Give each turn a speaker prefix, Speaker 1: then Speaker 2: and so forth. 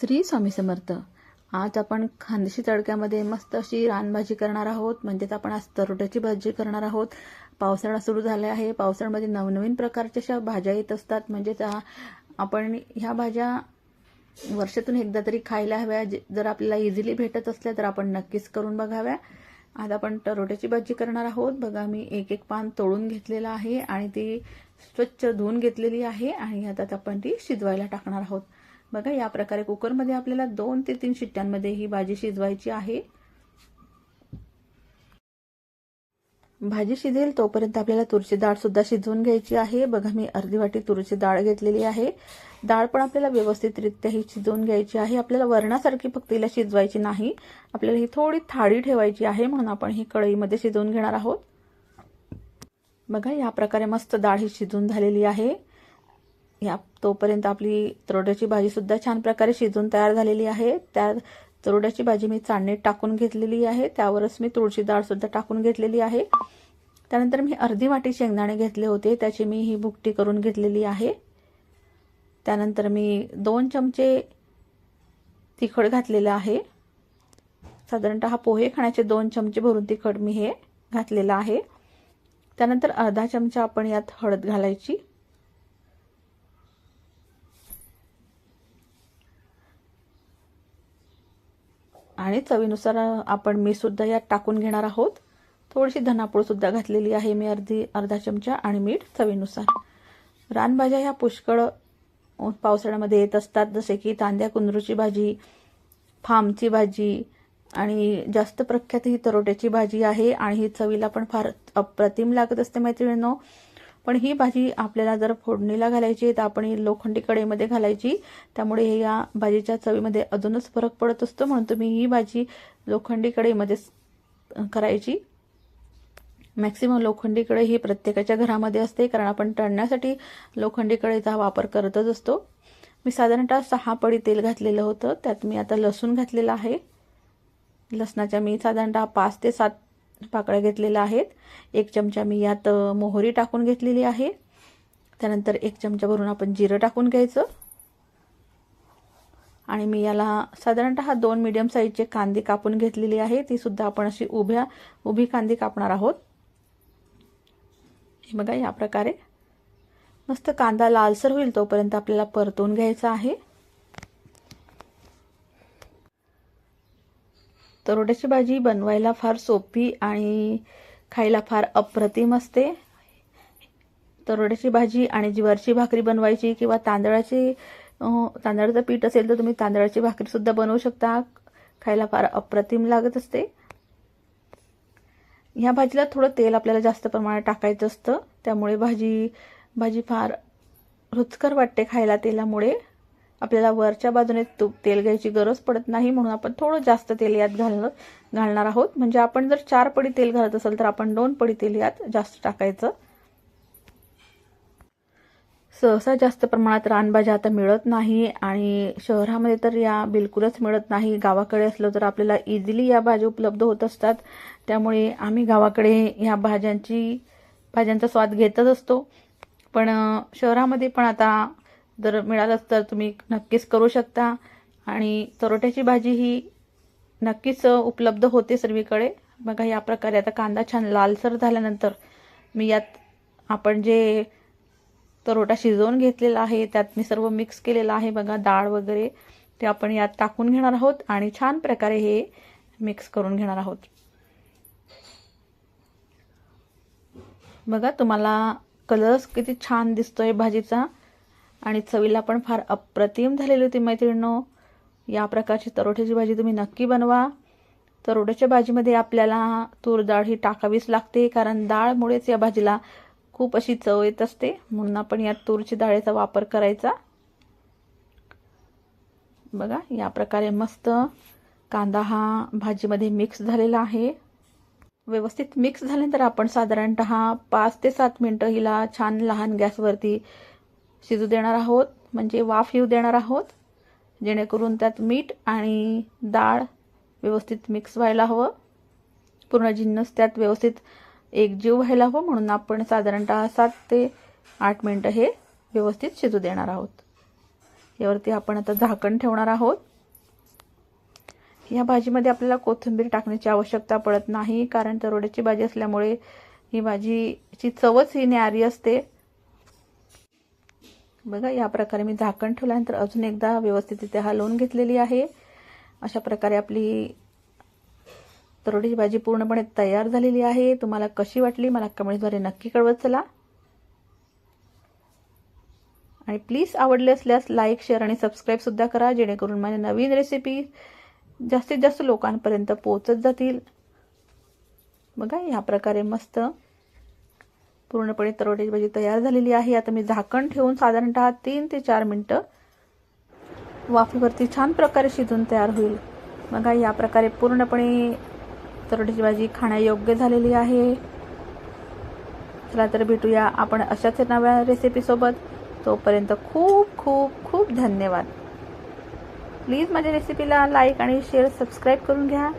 Speaker 1: श्री स्वामी समर्थ. आज आपण खानदेशी तडक्यामध्ये मस्त अशी रानभाजी करणार आहोत. म्हणजेच आपण आज तरोट्याची भाजी करणार आहोत. पावसाळा सुरू झाला आहे. पावसाळ्यामध्ये नवनवीन प्रकारच्या अशा भाज्या येत असतात. म्हणजेच आपण ह्या भाज्या वर्षातून एकदा तरी खायला हव्या. जे- जर आपल्याला इझिली भेटत असल्या तर आपण नक्कीच करून बघाव्या. आज आपण टरोट्याची भाजी करणार आहोत. बघा मी एक एक पान तोडून घेतलेलं आहे आणि ती स्वच्छ धुवून घेतलेली आहे. आणि आता आपण ती शिजवायला टाकणार आहोत. बघा या प्रकारे कुकरमध्ये आपल्याला दोन ते तीन शिट्ट्यांमध्ये ही भाजी शिजवायची आहे. भाजी शिजेल तोपर्यंत आपल्याला तुरीची डाळ सुद्धा शिजवून घ्यायची आहे. बघा मी अर्धी वाटी तुरीची डाळ घेतलेली आहे. डाळ पण आपल्याला व्यवस्थितरित्या ही शिजवून घ्यायची आहे. आपल्याला वरणासारखी फक्त हिला शिजवायची नाही. आपल्याला ही थोडी थाळी ठेवायची आहे म्हणून आपण ही कढईमध्ये शिजवून घेणार आहोत. बघा या प्रकारे मस्त डाळ ही शिजून झालेली आहे. या तोपर्यंत आपली तरोड्याची भाजी सुद्धा छान प्रकारे शिजून तयार झालेली आहे. त्या तरोड्याची भाजी मी चाळणीत टाकून घेतलेली आहे. त्यावरच मी तुळशी डाळ सुद्धा टाकून घेतलेली आहे. त्यानंतर मी अर्धी वाटी शेंगदाणे घेतले होते. त्याची मी ही भुकटी करून घेतलेली आहे. त्यानंतर मी दोन चमचे तिखट घातलेलं आहे. साधारणतः हा पोहे खाण्याचे दोन चमचे भरून तिखट मी हे घातलेलं आहे. त्यानंतर अर्धा चमचा आपण यात हळद घालायची. आणि चवीनुसार आपण मी सुद्धा यात टाकून घेणार आहोत. थोडीशी धनापूड सुद्धा घातलेली आहे मी अर्धी अर्धा चमचा आणि मीठ चवीनुसार. रानभाज्या ह्या पुष्कळ पावसाळ्यामध्ये येत असतात जसे की तांद्या कुंदरूची भाजी फामची भाजी आणि जास्त प्रख्यात ही तरोट्याची भाजी आहे आणि ही चवीला पण फार अप्रतिम लागत असते मैत्रिणींनो. पण ही भाजी आपल्याला जर फोडणीला घालायची तर आपण ही लोखंडी कढईमध्ये घालायची. त्यामुळे या भाजीच्या चवीमध्ये अजूनच फरक पडत असतो म्हणून तुम्ही ही भाजी लोखंडी कढईमध्येच करायची. मॅक्सिमम लोखंडी कढई ही प्रत्येकाच्या घरामध्ये असते कारण आपण तळण्यासाठी लोखंडी कढईचा वापर करतच असतो. मी साधारणतः सहा पडी तेल घातलेलं होतं त्यात मी आता लसूण घातलेलं आहे. लसणाच्या मी साधारणतः पाच ते सात पाकळ्या घेतलेल्या आहेत. एक चमचा मी यात मोहरी टाकून घेतलेली आहे. त्यानंतर एक चमचा भरून आपण जिरं टाकून घ्यायचं. आणि मी याला साधारणतः दोन मीडियम साईजचे कांदे कापून घेतलेली आहे. ती सुद्धा आपण अशी उभ्या उभी कांदे कापणार आहोत. हे बघा या प्रकारे. मस्त कांदा लालसर होईल तोपर्यंत आपल्याला परतून घ्यायचा आहे. तरोड्याची भाजी बनवायला फार सोपी आणि खायला फार अप्रतिम असते. तरोड्याची भाजी आणि ज्वारची भाकरी बनवायची किंवा तांदळाची तांदळाचं पीठ असेल तर तुम्ही तांदळाची भाकरीसुद्धा बनवू शकता. खायला फार अप्रतिम लागत असते. ह्या भाजीला थोडं तेल आपल्याला जास्त प्रमाणात टाकायचं असतं. त्यामुळे भाजी भाजी फार रुचकर वाटते खायला तेलामुळे. आपल्याला वरच्या बाजूने तूप तेल घ्यायची गरज पडत नाही म्हणून आपण थोडं जास्त तेल यात घालणं घालणार आहोत. म्हणजे आपण जर चार पडी तेल घालत असेल तर आपण दोन पडी तेल यात जास्त टाकायचं. सहसा जास्त प्रमाणात रानभाज्या आता मिळत नाही आणि शहरामध्ये तर या बिलकुलच मिळत नाही. गावाकडे असलं तर आपल्याला इझिली या भाज्या उपलब्ध होत असतात. त्यामुळे आम्ही गावाकडे ह्या भाज्यांची भाज्यांचा स्वाद घेतच असतो. पण शहरामध्ये पण आता जर मिळालंच तर तुम्ही नक्कीच करू शकता. आणि तरोट्याची भाजी ही नक्कीच उपलब्ध होते सर्वीकडे. बघा या प्रकारे आता कांदा छान लालसर झाल्यानंतर मी यात आपण जे तरोटा शिजवून घेतलेला आहे त्यात मी सर्व मिक्स केलेलं आहे. बघा डाळ वगैरे ते आपण यात टाकून घेणार आहोत आणि छान प्रकारे हे मिक्स करून घेणार आहोत. बघा तुम्हाला कलर्स किती छान दिसतोय भाजीचा. आणि चवीला पण फार अप्रतिम झालेली होती मैत्रिणींनो. या प्रकारची तरोट्याची भाजी तुम्ही नक्की बनवा. तरोट्याच्या भाजीमध्ये आपल्याला तूर डाळ ही टाकावीच लागते कारण डाळमुळेच या भाजीला खूप अशी चव येत असते. म्हणून आपण यात तूरची डाळीचा वापर करायचा. बघा या प्रकारे मस्त कांदा हा भाजीमध्ये मिक्स झालेला आहे. व्यवस्थित मिक्स झाल्यानंतर आपण साधारणत पाच ते सात मिनटं हिला छान लहान गॅसवरती शिजू देणार आहोत म्हणजे वाफ येऊ देणार आहोत. जेणेकरून त्यात मीठ आणि डाळ व्यवस्थित मिक्स व्हायला हवं. पूर्ण जिन्नस त्यात व्यवस्थित एकजीव व्हायला हवं म्हणून आपण साधारणतः सात ते आठ मिनटं हे व्यवस्थित शिजू देणार आहोत. यावरती आपण आता झाकण ठेवणार आहोत. या भाजीमध्ये आपल्याला कोथिंबीर टाकण्याची आवश्यकता पडत नाही कारण तरोड्याची भाजी असल्यामुळे ही भाजीची चवच ही न्यारी असते. बघा या प्रकारे मी झाकण ठेवल्यानंतर अजून एकदा व्यवस्थित इथे हलवून घेतलेली आहे. अशा प्रकारे आपली तरोडीची भाजी पूर्णपणे तयार झालेली आहे. तुम्हाला कशी वाटली मला कमेंटद्वारे नक्की कळवत चला. आणि प्लीज आवडले असल्यास लाईक शेअर आणि सबस्क्राईबसुद्धा करा जेणेकरून माझ्या नवीन रेसिपी जास्तीत जास्त लोकांपर्यंत पोहोचत जातील. बघा या प्रकारे मस्त पूर्णपणे तरोड्याची भाजी तयार झालेली आहे. आता मी झाकण ठेवून साधारणतः तीन ते चार मिनटं वाफेवरती छान प्रकारे शिजून तयार होईल. बघा या प्रकारे पूर्णपणे तरोड्याची भाजी खाण्यायोग्य झालेली आहे. चला तर भेटूया आपण अशाच नव्या रेसिपीसोबत तोपर्यंत खूप खूप खूप धन्यवाद. प्लीज माझ्या रेसिपीला लाईक आणि शेअर सबस्क्राईब करून घ्या.